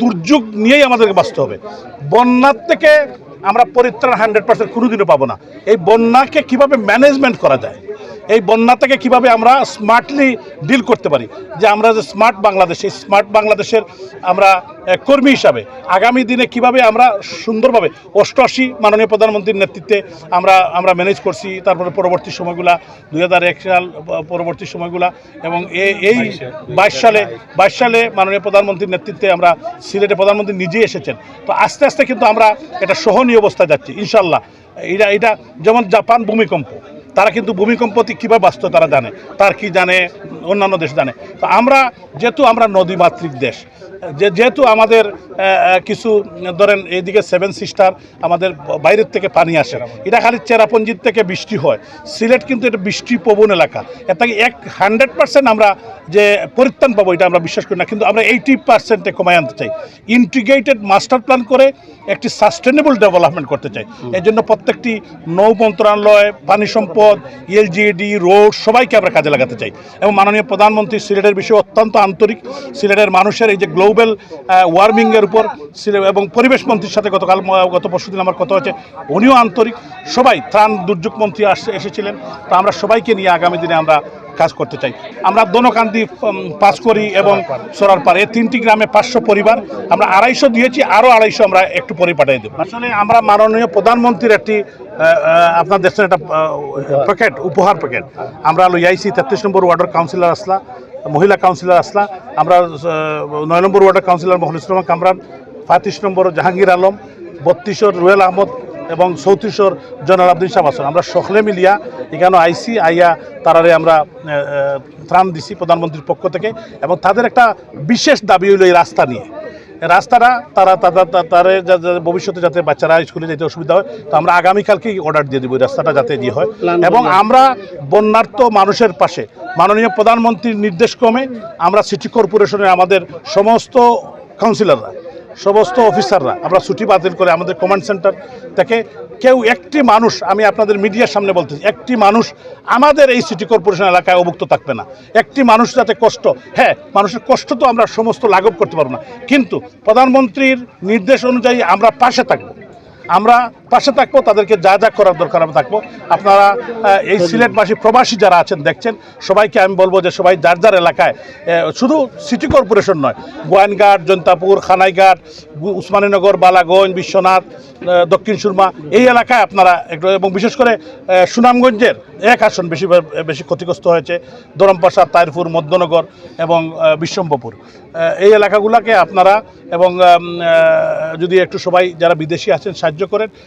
দুর্যোগ নিয়েই আমাদেরকে বাঁচতে হবে। বন্যার থেকে আমরা পরিত্রাণ হান্ড্রেড পার্সেন্ট কোনোদিনও পাবো না। এই বন্যাকে কীভাবে ম্যানেজমেন্ট করা যায়? এই বন্যা থেকে কীভাবে আমরা স্মার্টলি ডিল করতে পারি? যে আমরা যে স্মার্ট বাংলাদেশ এই স্মার্ট বাংলাদেশের আমরা কর্মী হিসাবে আগামী দিনে কীভাবে আমরা সুন্দরভাবে অষ্টআশি মাননীয় প্রধানমন্ত্রীর নেতৃত্বে আমরা আমরা ম্যানেজ করছি তারপরে পরবর্তী সময়গুলা দুই হাজার এক সাল পরবর্তী সময়গুলা এবং এই বাইশ সালে বাইশ সালে মাননীয় প্রধানমন্ত্রীর নেতৃত্বে আমরা সিলেটে প্রধানমন্ত্রী নিজেই এসেছেন। তো আস্তে আস্তে কিন্তু আমরা এটা সহনীয় অবস্থায় যাচ্ছি ইনশাল্লাহ। এটা এটা যেমন জাপান ভূমিকম্প তারা কিন্তু ভূমিকম্পতি কীভাবে বাঁচত তারা জানে। তার কি জানে? অন্যান্য দেশ জানে। তো আমরা যেহেতু আমরা নদীমাতৃক দেশ যে যেহেতু আমাদের কিছু ধরেন এইদিকে সেভেন সিস্টার আমাদের বাইরের থেকে পানি আসে। এটা খালি চেরাপঞ্জির থেকে বৃষ্টি হয়। সিলেট কিন্তু এটা বৃষ্টি প্রবণ এলাকা। এর থেকে এক হান্ড্রেড পার্সেন্ট আমরা যে পরিত্রাণ পাবো এটা আমরা বিশ্বাস করি না। কিন্তু আমরা এইটি পার্সেন্টে কমায় আনতে চাই। ইন্টিগ্রেটেড মাস্টার প্ল্যান করে একটি সাস্টেনেবল ডেভেলপমেন্ট করতে চাই। এই জন্য প্রত্যেকটি নৌ মন্ত্রণালয় পানি সম্পদ এলজিডি রোড সবাইকে আমরা কাজে লাগাতে চাই। এবং মাননীয় প্রধানমন্ত্রী সিলেটের বিষয়ে অত্যন্ত আন্তরিক। সিলেটের মানুষের এই যে গ্লোবাল ওয়ার্মিংয়ের উপর এবং পরিবেশ মন্ত্রীর সাথে গতকাল গত পরশুদিন আমার কথা হয়েছে, উনিও আন্তরিক। সবাই ত্রাণ দুর্যোগ মন্ত্রী আসছে এসেছিলেন। তো আমরা সবাইকে নিয়ে আগামী দিনে আমরা কাজ করতে চাই। আমরা দোনকান্দি পাস করি এবং সরার পার। এই তিনটি গ্রামে পাঁচশো পরিবার। আমরা আড়াইশো দিয়েছি আরও আড়াইশো আমরা একটু পরে পাঠিয়ে দেবো। আসলে আমরা মাননীয় প্রধানমন্ত্রীর একটি আপনার দেশের একটা প্যাকেট উপহার প্যাকেট। আমরা লইয়াইছি তেত্রিশ নম্বর ওয়ার্ডের কাউন্সিলর আসলা মহিলা কাউন্সিলর আসলা। আমরা নয় নম্বর ওয়ার্ডের কাউন্সিলর মহলিস রহমান কামরান পঁয়ত্রিশ নম্বর জাহাঙ্গীর আলম বত্রিশর রুয়েল আহমদ এবং চৌত্রিশর জনাল আব্দুল সাহেব আছেন আমরা সকলে মিলিয়া এখানে আইসি আইয়া তারারে আমরা ত্রাণ দিছি প্রধানমন্ত্রীর পক্ষ থেকে এবং তাদের একটা বিশেষ দাবি হলো এই রাস্তা নিয়ে। রাস্তাটা তারা তারা ভবিষ্যতে যাতে বাচ্চারা স্কুলে যেতে অসুবিধা হয় তো আমরা আগামীকালকেই অর্ডার দিয়ে দেবো রাস্তাটা যাতে দিয়ে হয়। এবং আমরা বন্যার্থ মানুষের পাশে মাননীয় প্রধানমন্ত্রীর নির্দেশক্রমে আমরা সিটি কর্পোরেশনের আমাদের সমস্ত কাউন্সিলররা সমস্ত অফিসাররা, আমরা ছুটি বাতিল করে আমাদের কমান্ড সেন্টার থেকে কেউ একটি মানুষ, আমি আপনাদের মিডিয়ার সামনে বলতেছি, একটি মানুষ আমাদের এই সিটি কর্পোরেশন এলাকায় অভুক্ত থাকবে না। একটি মানুষ যাতে কষ্ট হ্যাঁ মানুষের কষ্ট তো আমরা সমস্ত লাঘব করতে পারব না। কিন্তু প্রধানমন্ত্রীর নির্দেশ অনুযায়ী আমরা পাশে থাকব। আমরা পাশে থাকব, তাদেরকে যা যা করার দরকার আমরা থাকব। আপনারা এই সিলেটবাসী, প্রবাসী যারা আছেন, দেখছেন, সবাইকে আমি বলব যে সবাই যার যার এলাকায় শুধু সিটি কর্পোরেশন নয় গোয়াইনঘাট জন্তাপুর, খানাইঘাট উসমানীনগর বালাগঞ্জ, বিশ্বনাথ দক্ষিণ সুরমা, এই এলাকায় আপনারা একটু এবং বিশেষ করে সুনামগঞ্জের এক আসন বেশি বেশি ক্ষতিগ্রস্ত হয়েছে, দরমপাশা, তাইরপুর, মধ্যনগর এবং বিশ্বম্বপুর এই এলাকাগুলোকে আপনারা এবং যদি একটু সবাই যারা বিদেশি আছেন সাহায্য করেন